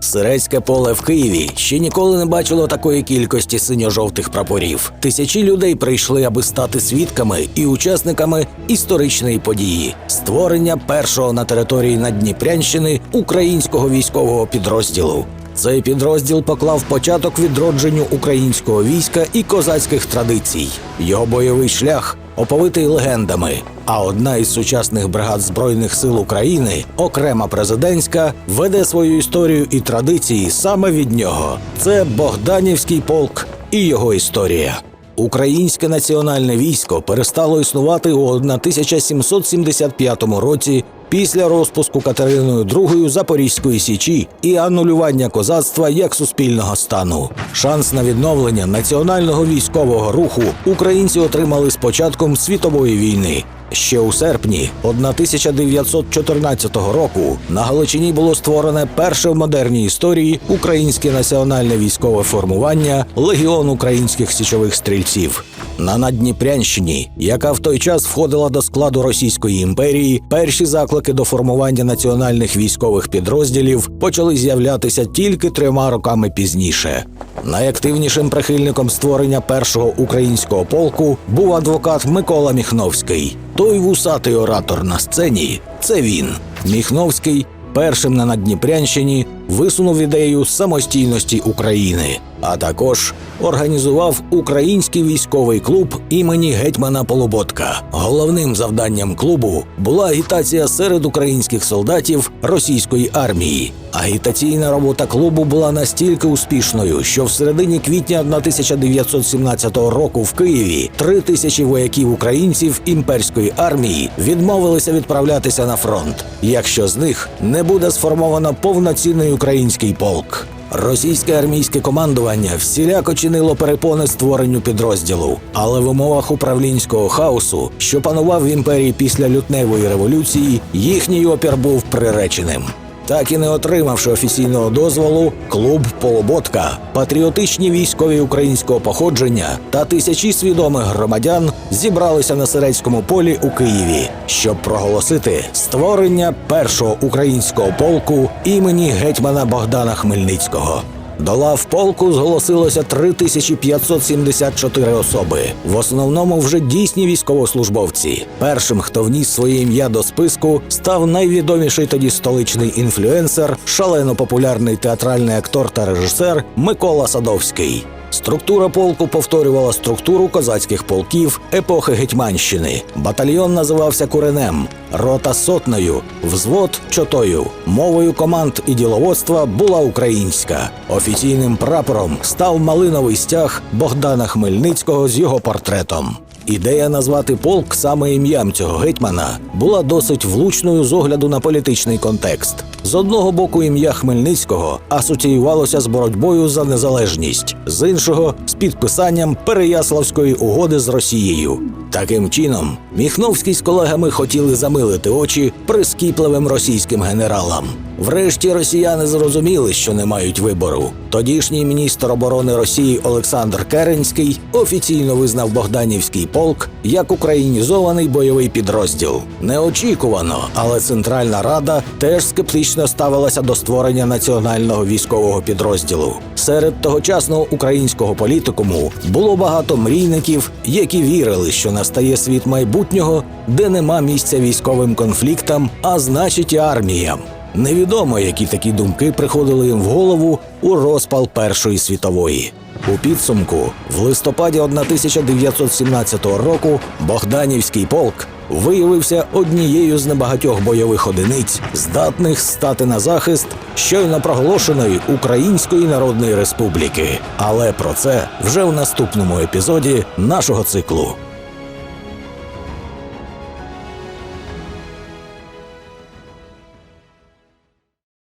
Сирецьке поле в Києві ще ніколи не бачило такої кількості синьо-жовтих прапорів. Тисячі людей прийшли, аби стати свідками і учасниками історичної події створення першого на території Надніпрянщини українського військового підрозділу. Цей підрозділ поклав початок відродженню українського війська і козацьких традицій. Його бойовий шлях оповитий легендами. А одна із сучасних бригад Збройних сил України, окрема президентська, веде свою історію і традиції саме від нього. Це Богданівський полк і його історія. Українське національне військо перестало існувати у 1775 році після розпуску Катериною II Запорізької січі і анулювання козацтва як суспільного стану. Шанс на відновлення національного військового руху українці отримали з початком світової війни. Ще у серпні 1914 року на Галичині було створене перше в модерній історії українське національне військове формування Легіон українських січових стрільців. На Надніпрянщині, яка в той час входила до складу Російської імперії, перші заклики до формування національних військових підрозділів почали з'являтися тільки трьома роками пізніше. Найактивнішим прихильником створення першого українського полку був адвокат Микола Міхновський. Той вусатий оратор на сцені це він. Міхновський першим на Надніпрянщині висунув ідею самостійності України, а також організував український військовий клуб імені гетьмана Полуботка. Головним завданням клубу була агітація серед українських солдатів російської армії. Агітаційна робота клубу була настільки успішною, що в середині квітня 1917 року в Києві три тисячі вояків українців імперської армії відмовилися відправлятися на фронт, якщо з них не буде сформовано повноцінний український полк. Російське армійське командування всіляко чинило перепони створенню підрозділу, але в умовах управлінського хаосу, що панував в імперії після лютневої революції, їхній опір був приреченим. Так і не отримавши офіційного дозволу, клуб Полуботка, патріотичні військові українського походження та тисячі свідомих громадян зібралися на Сирецькому полі у Києві, щоб проголосити створення першого українського полку імені гетьмана Богдана Хмельницького. До лав полку зголосилося 3574 особи. В основному вже дійсні військовослужбовці. Першим, хто вніс своє ім'я до списку, став найвідоміший тоді столичний інфлюенсер, шалено популярний театральний актор та режисер Микола Садовський. Структура полку повторювала структуру козацьких полків епохи Гетьманщини. Батальйон називався Куренем, рота сотнею, взвод чотою. Мовою команд і діловодства була українська. Офіційним прапором став малиновий стяг Богдана Хмельницького з його портретом. Ідея назвати полк саме ім'ям цього гетьмана була досить влучною з огляду на політичний контекст. З одного боку, ім'я Хмельницького асоціювалося з боротьбою за незалежність, з іншого з підписанням Переяславської угоди з Росією. Таким чином, Міхновський з колегами хотіли замилити очі прискіпливим російським генералам. Врешті росіяни зрозуміли, що не мають вибору. Тодішній міністр оборони Росії Олександр Керенський офіційно визнав Богданівський полк як українізований бойовий підрозділ. Неочікувано, але Центральна Рада теж скептично ставилася до створення національного військового підрозділу. Серед тогочасного українського політикуму було багато мрійників, які вірили, що настає світ майбутнього, де нема місця військовим конфліктам, а значить і арміям. Невідомо, які такі думки приходили їм в голову у розпал Першої світової. У підсумку, в листопаді 1917 року Богданівський полк виявився однією з небагатьох бойових одиниць, здатних стати на захист щойно проголошеної Української Народної Республіки. Але про це вже в наступному епізоді нашого циклу.